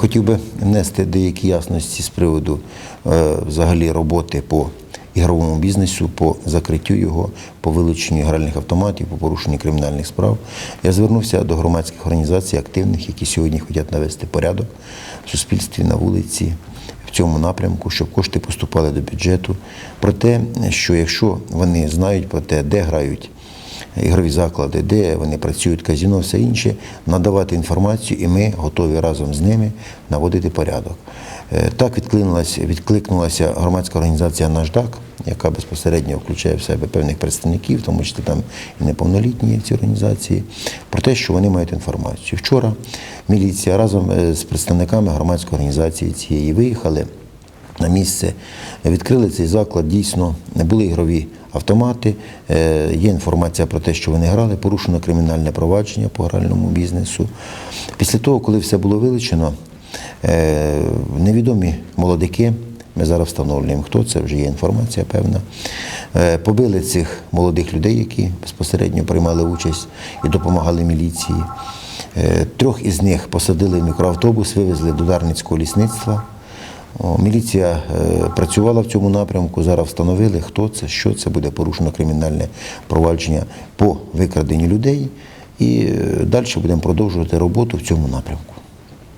хотів би внести деякі ясності з приводу е, взагалі роботи по ігровому бізнесу, по закриттю його, по вилученню гральних автоматів, по порушенню кримінальних справ. Я звернувся до громадських організацій активних, які сьогодні хочуть навести порядок в суспільстві на вулиці. В цьому напрямку, щоб кошти поступали до бюджету, про те, що якщо вони знають про те, де грають ігрові заклади, де вони працюють, казіно, все інше, надавати інформацію, і ми готові разом з ними наводити порядок. Е, Так відкликнулася, відкликнулася громадська організація «Наждак», яка безпосередньо включає в себе певних представників, тому числі там і неповнолітні в цій організації, про те, що вони мають інформацію. Вчора міліція разом е, з представниками громадської організації цієї виїхали на місце, відкрили цей заклад. Дійсно, були ігрові автомати. Е, Є інформація про те, що вони грали, порушено кримінальне провадження по гральному бізнесу. Після того, коли все було вилучено, е, невідомі молодики. Ми зараз встановлюємо, хто це, вже є інформація певна. Е, Побили цих молодих людей, які безпосередньо приймали участь і допомагали міліції. Трьох із них посадили в мікроавтобус, вивезли до Дарницького лісництва. Міліція е, працювала в цьому напрямку. Зараз встановили, хто це, що це буде порушено кримінальне провадження по викраденню людей. І е, далі будемо продовжувати роботу в цьому напрямку.